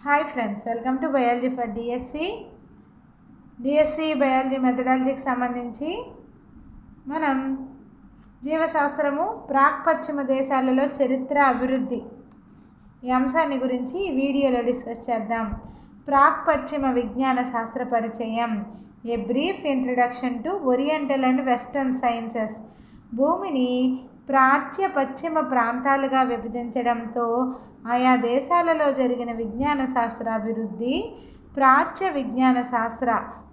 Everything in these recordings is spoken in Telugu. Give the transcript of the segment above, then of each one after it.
Hi friends welcome to biology for DSC DSC biology మెథడాలజీకి సంబంధించి మనం జీవశాస్త్రము ప్రాక్ పశ్చిమ దేశాలలో చరిత్ర అభివృద్ధి ఈ అంశాన్ని గురించి ఈ వీడియోలో డిస్కస్ చేద్దాం. ప్రాక్ పశ్చిమ విజ్ఞాన శాస్త్ర పరిచయం. A brief introduction to oriental and western sciences భూమిని ప్రాచ్య పశ్చిమ ప్రాంతాలుగా విభజించడంతో ఆయా దేశాలలో జరిగిన విజ్ఞాన శాస్త్రాభివృద్ధి ప్రాచ్య విజ్ఞాన శాస్త్ర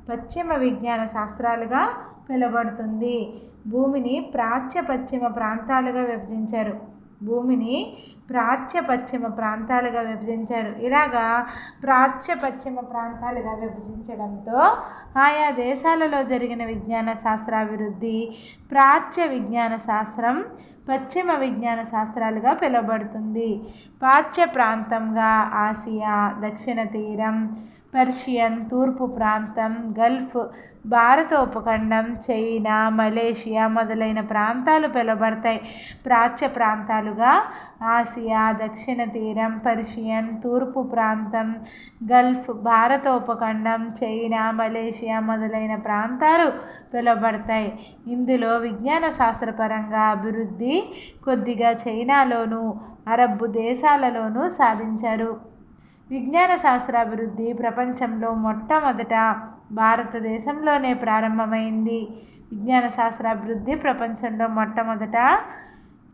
పశ్చిమ విజ్ఞాన శాస్త్రాలుగా పిలువబడుతుంది. భూమిని ప్రాచ్య పశ్చిమ ప్రాంతాలుగా విభజించారు. భూమిని ప్రాచ్య పశ్చిమ ప్రాంతాలుగా విభజించారు ఇలాగా ప్రాచ్య పశ్చిమ ప్రాంతాలుగా విభజించడంతో ఆయా దేశాలలో జరిగిన విజ్ఞాన శాస్త్రాభివృద్ధి ప్రాచ్య విజ్ఞాన శాస్త్రం పశ్చిమ విజ్ఞాన శాస్త్రాలుగా పిలువబడుతుంది. పాచ్య ప్రాంతంగా ఆసియా దక్షిణ తీరం పర్షియన్ తూర్పు ప్రాంతం గల్ఫ్ భారత ఉపఖండం చైనా మలేషియా మొదలైన ప్రాంతాలు పిలువబడతాయి. ప్రాచ్య ప్రాంతాలుగా ఆసియా దక్షిణ తీరం పర్షియన్ తూర్పు ప్రాంతం గల్ఫ్ భారత ఉపఖండం చైనా మలేషియా మొదలైన ప్రాంతాలు పిలువబడతాయి. ఇందులో విజ్ఞాన శాస్త్రపరంగా అభివృద్ధి కొద్దిగా చైనాలోనూ అరబ్బు దేశాలలోనూ సాధించారు. విజ్ఞాన శాస్త్రాభివృద్ధి ప్రపంచంలో మొట్టమొదట భారతదేశంలోనే ప్రారంభమైంది. విజ్ఞాన శాస్త్రాభివృద్ధి ప్రపంచంలో మొట్టమొదట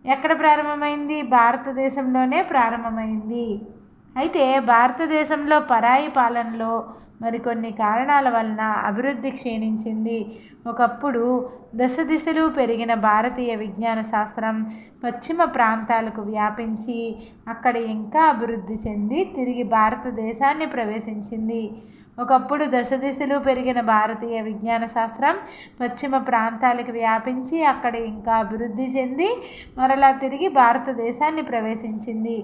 ఎక్కడ ప్రారంభమైంది? భారతదేశంలోనే ప్రారంభమైంది. అయితే భారతదేశంలో పరాయి పాలనలో మరికొన్ని కారణాల వలన అభివృద్ధి క్షీణించింది. ఒకప్పుడు దశ దిశలు పెరిగిన భారతీయ విజ్ఞాన శాస్త్రం పశ్చిమ ప్రాంతాలకు వ్యాపించి అక్కడ ఇంకా అభివృద్ధి చెంది తిరిగి భారతదేశాన్ని ప్రవేశించింది. ఒకప్పుడు దశ దిశలు పెరిగిన భారతీయ విజ్ఞాన శాస్త్రం పశ్చిమ ప్రాంతాలకు వ్యాపించి అక్కడ ఇంకా అభివృద్ధి చెంది మరలా తిరిగి భారతదేశాన్ని ప్రవేశించింది.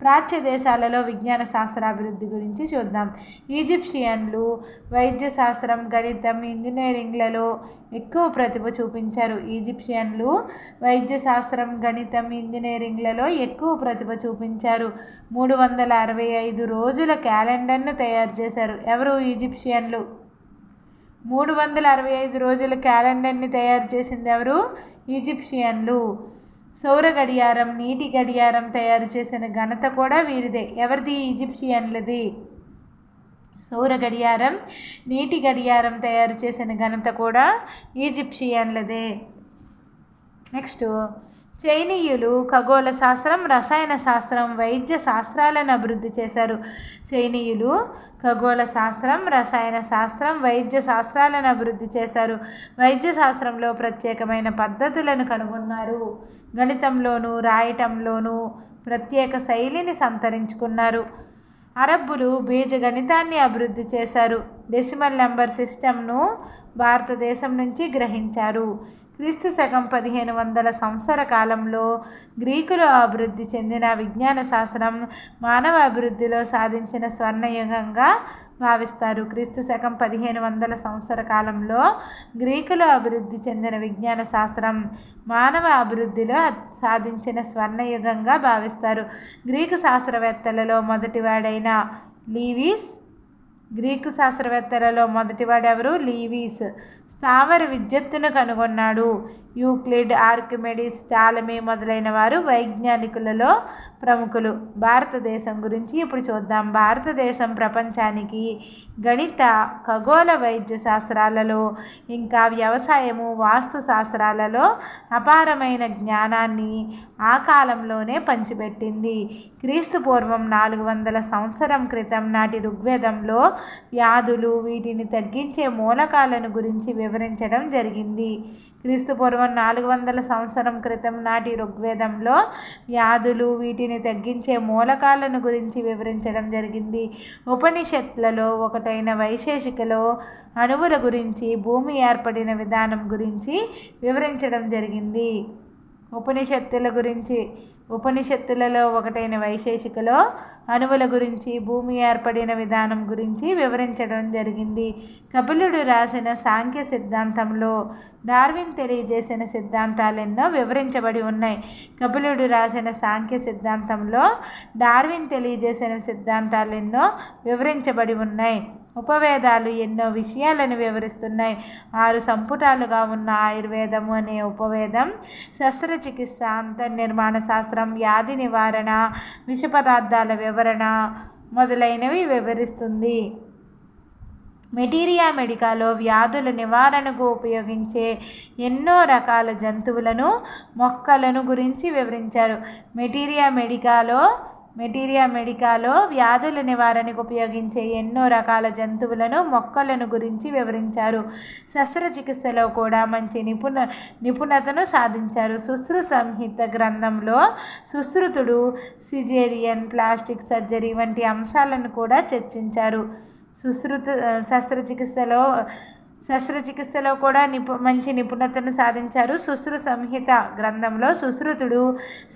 ప్రాచ్య దేశాలలో విజ్ఞాన శాస్త్రాభివృద్ధి గురించి చూద్దాం. ఈజిప్షియన్లు వైద్య శాస్త్రం గణితం ఇంజనీరింగ్లలో ఎక్కువ ప్రతిభ చూపించారు. ఈజిప్షియన్లు వైద్య శాస్త్రం గణితం ఇంజనీరింగ్లలో ఎక్కువ ప్రతిభ చూపించారు. మూడు వందల అరవై ఐదు రోజుల క్యాలెండర్ను తయారు చేశారు. ఎవరు ఈజిప్షియన్లు? మూడు వందల అరవై ఐదు రోజుల క్యాలెండర్ని తయారు చేసింది ఎవరు? ఈజిప్షియన్లు. సౌర గడియారం నీటి గడియారం తయారు చేసిన ఘనత కూడా వీరిదే. ఎవరిది? ఈజిప్షియన్లది. సౌర గడియారం నీటి గడియారం తయారు చేసిన ఘనత కూడా ఈజిప్షియన్లదే. నెక్స్ట్ చైనీయులు ఖగోళ శాస్త్రం రసాయన శాస్త్రం వైద్య శాస్త్రాలను అభివృద్ధి చేశారు. చైనీయులు ఖగోళ శాస్త్రం రసాయన శాస్త్రం వైద్య శాస్త్రాలను అభివృద్ధి చేశారు. వైద్య శాస్త్రంలో ప్రత్యేకమైన పద్ధతులను కనుగొన్నారు. గణితంలోనూ రాయటంలోనూ ప్రత్యేక శైలిని సంతరించుకున్నారు. అరబ్బులు బీజగణితాన్ని అభివృద్ధి చేశారు. డెసిమల్ నెంబర్ సిస్టమ్ను భారతదేశం నుంచి గ్రహించారు. క్రీస్తు శకం పదిహేను వందల సంవత్సర కాలంలో గ్రీకులు అభివృద్ధి చెందిన విజ్ఞాన శాస్త్రం మానవ అభివృద్ధిలో సాధించిన స్వర్ణయుగంగా భావిస్తారు. క్రీస్తు శకం పదిహేను వందల సంవత్సర కాలంలో గ్రీకులు అభివృద్ధి చెందిన విజ్ఞాన శాస్త్రం మానవ అభివృద్ధిలో సాధించిన స్వర్ణయుగంగా భావిస్తారు. గ్రీకు శాస్త్రవేత్తలలో మొదటివాడైన లీవీస్ గ్రీకు శాస్త్రవేత్తలలో మొదటివాడెవరు? లీవీస్. స్థావర విద్యుత్తును కనుగొన్నాడు. యూక్లిడ్ ఆర్కిమెడిస్ టాలమీ మొదలైన వారు వైజ్ఞానికులలో ప్రముఖులు. భారతదేశం గురించి ఇప్పుడు చూద్దాం. భారతదేశం ప్రపంచానికి గణిత ఖగోళ వైద్య శాస్త్రాలలో ఇంకా వ్యవసాయము వాస్తు శాస్త్రాలలో అపారమైన జ్ఞానాన్ని ఆ కాలంలోనే పంచిపెట్టింది. క్రీస్తు పూర్వం నాలుగు వందల సంవత్సరం క్రితం నాటి ఋగ్వేదంలో వ్యాధులు వీటిని తగ్గించే మూలకాలను గురించి వివరించడం జరిగింది. క్రీస్తుపూర్వం నాలుగు వందల సంవత్సరం క్రితం నాటి ఋగ్వేదంలో వ్యాధులు వీటిని తగ్గించే మూలకాలను గురించి వివరించడం జరిగింది. ఉపనిషత్లలో ఒకటైన వైశేషికలో అణువుల గురించి భూమి ఏర్పడిన విధానం గురించి వివరించడం జరిగింది. ఉపనిషత్తుల గురించి ఉపనిషత్తులలో ఒకటైన వైశేషికలో అణువుల గురించి భూమి ఏర్పడిన విధానం గురించి వివరించడం జరిగింది. కపిలుడు రాసిన సాంఖ్య సిద్ధాంతంలో డార్విన్ తెలియజేసిన సిద్ధాంతాలెన్నో వివరించబడి ఉన్నాయి. కపిలుడు రాసిన సాంఖ్య సిద్ధాంతంలో డార్విన్ తెలియజేసిన సిద్ధాంతాలెన్నో వివరించబడి ఉన్నాయి. ఉపవేదాలు ఎన్నో విషయాలను వివరిస్తున్నాయి. ఆరు సంపుటాలుగా ఉన్న ఆయుర్వేదము అనే ఉపవేదం శస్త్రచికిత్స అంతర్నిర్మాణ శాస్త్రం వ్యాధి నివారణ విష పదార్థాల వివరణ మొదలైనవి వివరిస్తుంది. మెటీరియా మెడికాలో వ్యాధుల నివారణకు ఉపయోగించే ఎన్నో రకాల జంతువులను మొక్కలను గురించి వివరించారు. మెటీరియా మెడికాలో మెటీరియా మెడికాలో వ్యాధుల నివారణకు ఉపయోగించే ఎన్నో రకాల జంతువులను మొక్కలను గురించి వివరించారు. శస్త్రచికిత్సలో కూడా మంచి నిపుణ నిపుణతను సాధించారు. సుశ్రు సంహిత గ్రంథంలో సుశ్రుతుడు సిజేరియన్ ప్లాస్టిక్ సర్జరీ వంటి అంశాలను కూడా చర్చించారు. సుశ్రుత శస్త్రచికిత్సలో శస్త్రచికిత్సలో కూడా నిపు మంచి నిపుణతను సాధించారు. సుశ్రు సంహిత గ్రంథంలో సుశ్రుతుడు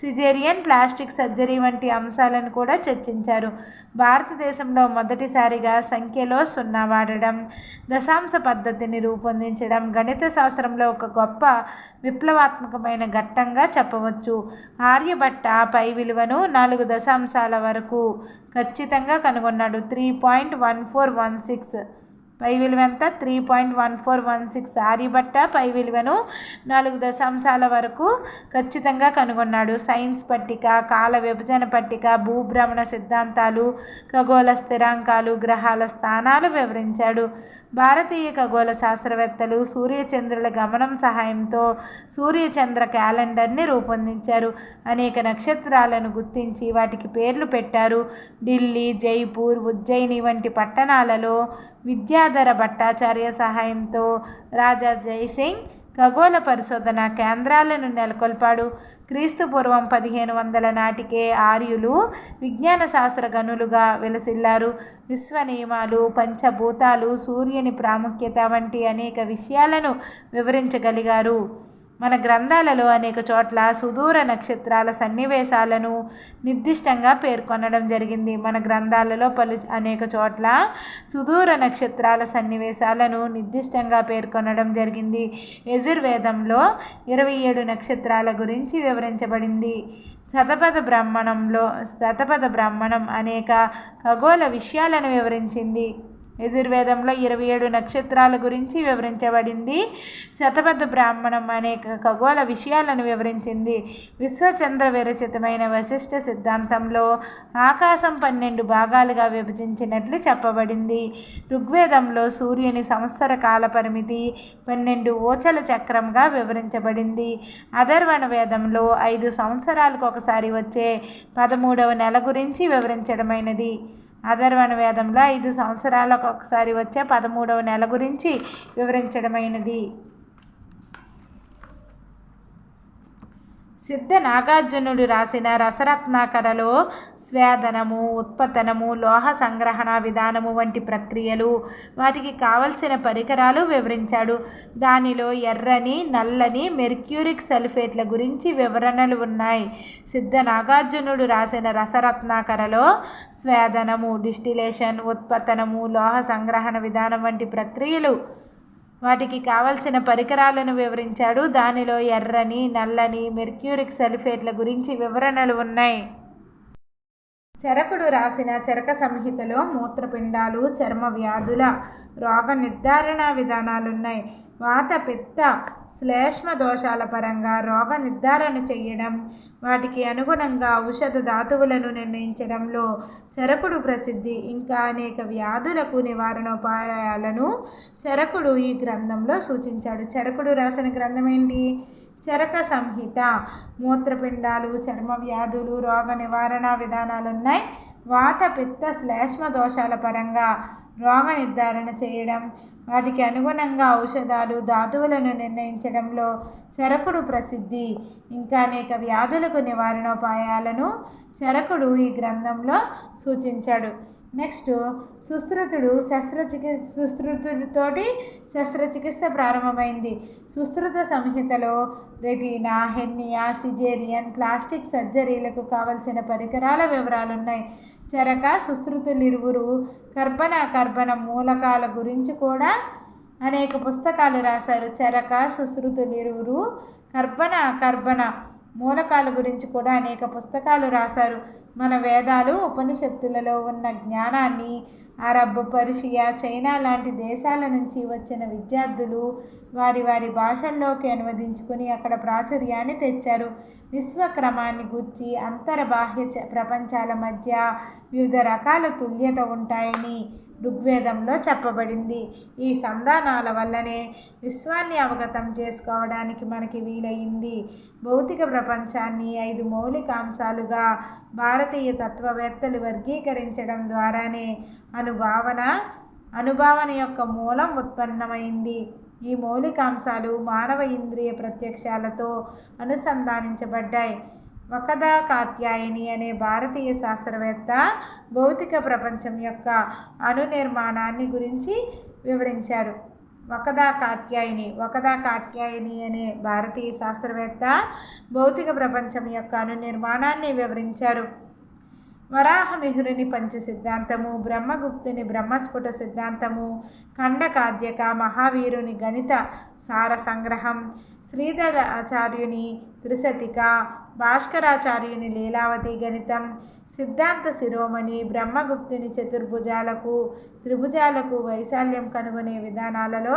సిజేరియన్ ప్లాస్టిక్ సర్జరీ వంటి అంశాలను కూడా చర్చించారు. భారతదేశంలో మొదటిసారిగా సంఖ్యలో సున్నా వాడడం దశాంశ పద్ధతిని రూపొందించడం గణిత శాస్త్రంలో ఒక గొప్ప విప్లవాత్మకమైన ఘట్టంగా చెప్పవచ్చు. ఆర్యభట్ట పై విలువను నాలుగు దశాంశాల వరకు ఖచ్చితంగా కనుగొన్నాడు. Three point one four one six pi విలువ ఎంత? Three point one four one six. Aryabhata pi విలువను నాలుగు దశాంశాల వరకు ఖచ్చితంగా కనుగొన్నాడు. సైన్స్ పట్టిక కాల విభజన పట్టిక భూభ్రమణ సిద్ధాంతాలు ఖగోళ స్థిరాంకాలు గ్రహాల స్థానాలు వివరించాడు. భారతీయ ఖగోళ శాస్త్రవేత్తలు సూర్యచంద్రుల గమనం సహాయంతో సూర్యచంద్ర క్యాలెండర్ని రూపొందించారు. అనేక నక్షత్రాలను గుర్తించి వాటికి పేర్లు పెట్టారు. ఢిల్లీ జైపూర్ ఉజ్జయిని వంటి పట్టణాలలో విద్యాధర భట్టాచార్య సహాయంతో రాజా జైసింగ్ ఖగోళ పరిశోధన కేంద్రాలను నెలకొల్పాడు. క్రీస్తుపూర్వం పదిహేను వందల నాటికే ఆర్యులు విజ్ఞాన శాస్త్ర గనులుగా వెలసిల్లారు. విశ్వ నియమాలు పంచభూతాలు సూర్యుని ప్రాముఖ్యత వంటి అనేక విషయాలను వివరించగలిగారు. మన గ్రంథాలలో అనేక చోట్ల సుదూర నక్షత్రాల సన్నివేశాలను నిర్దిష్టంగా పేర్కొనడం జరిగింది. మన గ్రంథాలలో పలు అనేక చోట్ల సుదూర నక్షత్రాల సన్నివేశాలను నిర్దిష్టంగా పేర్కొనడం జరిగింది. యజుర్వేదంలో ఇరవై ఏడు నక్షత్రాల గురించి వివరించబడింది. శతపథ బ్రాహ్మణంలో శతపథ బ్రాహ్మణం అనేక ఖగోళ విషయాలను వివరించింది. యజుర్వేదంలో ఇరవై ఏడు నక్షత్రాల గురించి వివరించబడింది. శతపథ బ్రాహ్మణం అనేక ఖగోళ విషయాలను వివరించింది. విశ్వచంద్ర విరచితమైన వశిష్ఠ సిద్ధాంతంలో ఆకాశం పన్నెండు భాగాలుగా విభజించినట్లు చెప్పబడింది. ఋగ్వేదంలో సూర్యుని సంవత్సర కాల పరిమితి పన్నెండు ఓచల చక్రంగా వివరించబడింది. అధర్వణ వేదంలో ఐదు సంవత్సరాలకు ఒకసారి వచ్చే పదమూడవ నెల గురించి వివరించడమైనది. అధర్వణ వేదంలో ఐదు సంవత్సరాలకు ఒకసారి వచ్చే పదమూడవ నెల గురించి వివరించడమైనది. సిద్ధ నాగార్జునుడు రాసిన రసరత్నాకరలో స్వేదనము ఉత్పతనము లోహ సంగ్రహణ విధానము వంటి ప్రక్రియలు వాటికి కావలసిన పరికరాలు వివరించాడు. దానిలో ఎర్రని నల్లని మెర్క్యూరిక్ సల్ఫేట్ల గురించి వివరణలు ఉన్నాయి. సిద్ధ నాగార్జునుడు రాసిన రసరత్నాకరలో స్వేదనము డిస్టిలేషన్ ఉత్పతనము లోహ సంగ్రహణ విధానం వంటి ప్రక్రియలు వాటికి కావలసిన పరికరాలను వివరించాడు. దానిలో ఎర్రని నల్లని మెర్క్యూరిక్ సల్ఫేట్ల గురించి వివరణలు ఉన్నాయి. చరకుడు రాసిన చరక సంహితలో మూత్రపిండాలు చర్మ వ్యాధుల రోగ నిర్ధారణ విధానాలున్నాయి. వాత పిత్త శ్లేష్మ దోషాల పరంగా రోగ నిర్ధారణ చేయడం వాటికి అనుగుణంగా ఔషధ ధాతువులను నిర్ణయించడంలో చరకుడు ప్రసిద్ధి. ఇంకా అనేక వ్యాధులకు నివారణోపాయాలను చరకుడు ఈ గ్రంథంలో సూచించాడు. చరకుడు రాసిన గ్రంథం ఏంటి? చరక సంహిత. మూత్రపిండాలు చర్మ వ్యాధులు రోగ నివారణ విధానాలు ఉన్నాయి వాత పిత్త శ్లేష్మ దోషాల పరంగా రోగ నిర్ధారణ చేయడం వాటికి అనుగుణంగా ఔషధాలు ధాతువులను నిర్ణయించడంలో చరకుడు ప్రసిద్ధి. ఇంకా అనేక వ్యాధులకు నివారణోపాయాలను చరకుడు ఈ గ్రంథంలో సూచించాడు. నెక్స్ట్ సుశ్రుతుడు శస్త్రచికిత్స సుశ్రుతుడితోటి శస్త్రచికిత్స ప్రారంభమైంది. సుశ్రుత సంహితలో రెటీనా హెర్నియా సిజేరియన్ ప్లాస్టిక్ సర్జరీలకు కావలసిన పరికరాల వివరాలు ఉన్నాయి చరక సుశ్రుతులిరువురు కర్బన కర్బన మూలకాల గురించి కూడా అనేక పుస్తకాలు రాశారు. చరక సుశ్రుతులిరువురు కర్బన కర్బన మూలకాల గురించి కూడా అనేక పుస్తకాలు రాశారు. మన వేదాలు ఉపనిషత్తులలో ఉన్న జ్ఞానాన్ని అరబ్ పర్షియా చైనా లాంటి దేశాల నుంచి వచ్చిన విద్యార్థులు వారి వారి భాషల్లోకి అనువదించుకుని అక్కడ ప్రాచుర్యాన్ని తెచ్చారు. విశ్వక్రమాన్ని గుర్చి అంతర్బాహ్య ప్రపంచాల మధ్య వివిధ రకాల తుల్యత ఉంటాయని ఋగ్వేదంలో చెప్పబడింది. ఈ సంధానాల వల్లనే విశ్వాన్ని అవగతం చేసుకోవడానికి మనకి వీలైంది భౌతిక ప్రపంచాన్ని ఐదు మౌలిక అంశాలుగా భారతీయ తత్వవేత్తలు వర్గీకరించడం ద్వారానే అనుభావన అనుభావన యొక్క మూలం ఉత్పన్నమైంది. ఈ మౌలికాంశాలు మానవ ఇంద్రియ ప్రత్యక్షాలతో అనుసంధానించబడ్డాయి. వకదా కాత్యాయని అనే భారతీయ శాస్త్రవేత్త భౌతిక ప్రపంచం యొక్క అనునిర్మాణాన్ని గురించి వివరించారు. వకదా కాత్యాయని వకదా కాత్యాయని అనే భారతీయ శాస్త్రవేత్త భౌతిక ప్రపంచం యొక్క అణునిర్మాణాన్ని వివరించారు. వరాహమిహురుని పంచ సిద్ధాంతము బ్రహ్మగుప్తుని బ్రహ్మస్ఫుట సిద్ధాంతము ఖండకాద్యక మహావీరుని గణిత సార సంగ్రహం శ్రీధర ఆచార్యుని త్రిశతిక భాస్కరాచార్యుని లీలావతి గణితం సిద్ధాంత శిరోమణి బ్రహ్మగుప్తుని చతుర్భుజాలకు త్రిభుజాలకు వైశాల్యం కనుగొనే విధానాలలో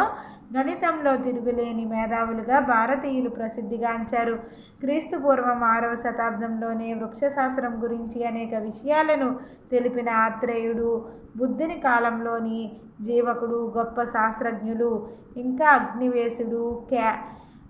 గణితంలో తిరుగులేని మేధావులుగా భారతీయులు ప్రసిద్ధిగాంచారు క్రీస్తుపూర్వం ఆరవ శతాబ్దంలోనే వృక్షశాస్త్రం గురించి అనేక విషయాలను తెలిపిన ఆత్రేయుడు బుద్ధుని కాలంలోని జీవకుడు గొప్ప శాస్త్రజ్ఞులు ఇంకా అగ్నివేశుడు క్యా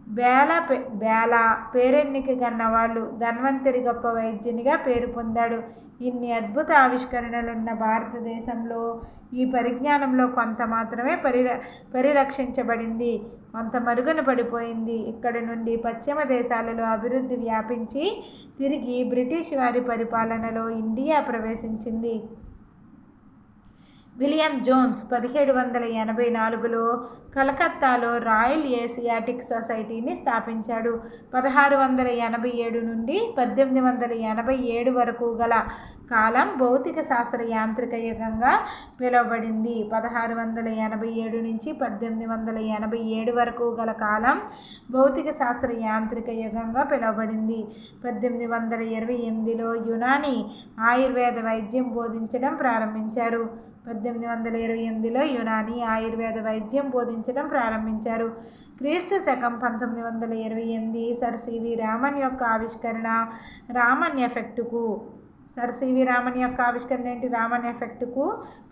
బేల బేల పేరెన్నిక గన్నవాళ్ళు ధన్వంతరి గొప్ప వైద్యునిగా పేరు పొందాడు. ఇన్ని అద్భుత ఆవిష్కరణలున్న భారతదేశంలో ఈ పరిజ్ఞానంలో కొంత మాత్రమే పరిర పరిరక్షించబడింది. కొంత మరుగున పడిపోయింది. ఇక్కడి నుండి పశ్చిమ దేశాలలో అభివృద్ధి వ్యాపించి తిరిగి బ్రిటిష్ వారి పరిపాలనలో ఇండియా ప్రవేశించింది. విలియం జోన్స్ పదిహేడు వందల ఎనభై నాలుగులో కలకత్తాలో రాయల్ ఏసియాటిక్ సొసైటీని స్థాపించాడు. పదహారు వందల ఎనభై ఏడు నుండి పద్దెనిమిది వందల ఎనభై ఏడు వరకు గల కాలం భౌతిక శాస్త్ర యాంత్రిక యుగంగా పిలువబడింది. పదహారు వందల ఎనభై ఏడు నుంచి పద్దెనిమిది వందల ఎనభై ఏడు వరకు గల కాలం భౌతిక శాస్త్ర యాంత్రిక యుగంగా పిలువబడింది. పద్దెనిమిది వందల ఇరవై ఎనిమిదిలో యునాని ఆయుర్వేద వైద్యం బోధించడం ప్రారంభించారు. పద్దెనిమిది వందల ఇరవై ఎనిమిదిలో యునాని ఆయుర్వేద వైద్యం బోధించడం ప్రారంభించారు. క్రీస్తు శకం పంతొమ్మిది వందల ఇరవై ఎనిమిది సర్ సివి రామన్ యొక్క ఆవిష్కరణ రామన్ ఎఫెక్టుకు సర్ సివి రామన్ యొక్క ఆవిష్కరణ ఏంటి? రామన్ ఎఫెక్ట్కు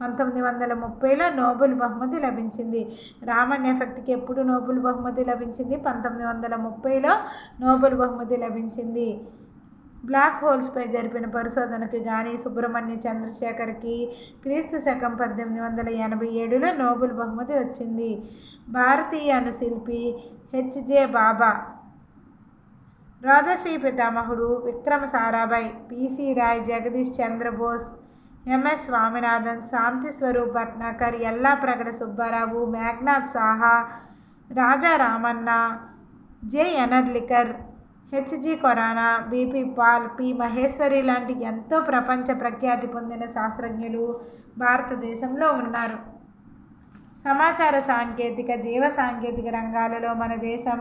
పంతొమ్మిది వందల ముప్పైలో నోబెల్ బహుమతి లభించింది. రామన్ ఎఫెక్ట్కి ఎప్పుడు నోబెల్ బహుమతి లభించింది? పంతొమ్మిది వందల ముప్పైలో నోబెల్ బహుమతి లభించింది. బ్లాక్ హోల్స్పై జరిపిన పరిశోధనకి గాని సుబ్రహ్మణ్య చంద్రశేఖర్కి క్రీస్తు శకం పద్దెనిమిది వందల ఎనభై ఏడులో నోబెల్ బహుమతి వచ్చింది. భారతీయ అనుశిల్పి హెచ్జే బాబా రాధశ్రీ పితామహుడు విక్రమ సారాభాయ్ పిసి రాయ్ జగదీష్ చంద్రబోస్ ఎంఎస్ స్వామినాథన్ శాంతి స్వరూప్ భట్నాకర్ ఎల్లా ప్రగడ సుబ్బారావు మేఘనాథ్ సాహా రాజా రామన్న జే ఎనర్లికర్ హెచ్జి కొరానా బీపీ పాల్ పి మహేశ్వరి లాంటి ఎంతో ప్రపంచ ప్రఖ్యాతి పొందిన శాస్త్రజ్ఞులు భారతదేశంలో ఉన్నారు. సమాచార సాంకేతిక జీవ సాంకేతిక రంగాలలో మన దేశం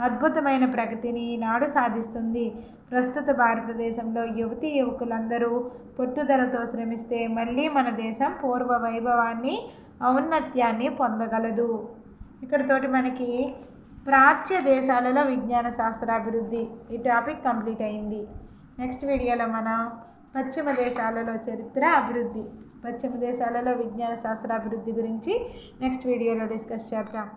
అద్భుతమైన ప్రగతిని నాడు సాధిస్తుంది. ప్రస్తుత భారతదేశంలో యువతీ యువకులందరూ పట్టుదలతో శ్రమిస్తే మళ్ళీ మన దేశం పూర్వ వైభవాన్ని ఔన్నత్యాన్ని పొందగలదు. ఇక్కడతోటి మనకి ప్రాచ్య దేశాలలో విజ్ఞాన శాస్త్రాభివృద్ధి ఈ టాపిక్ కంప్లీట్ అయింది. నెక్స్ట్ వీడియోలో మనం పశ్చిమ దేశాలలో చరిత్ర అభివృద్ధి పశ్చిమ దేశాలలో విజ్ఞాన శాస్త్రాభివృద్ధి గురించి నెక్స్ట్ వీడియోలో డిస్కస్ చేద్దాం.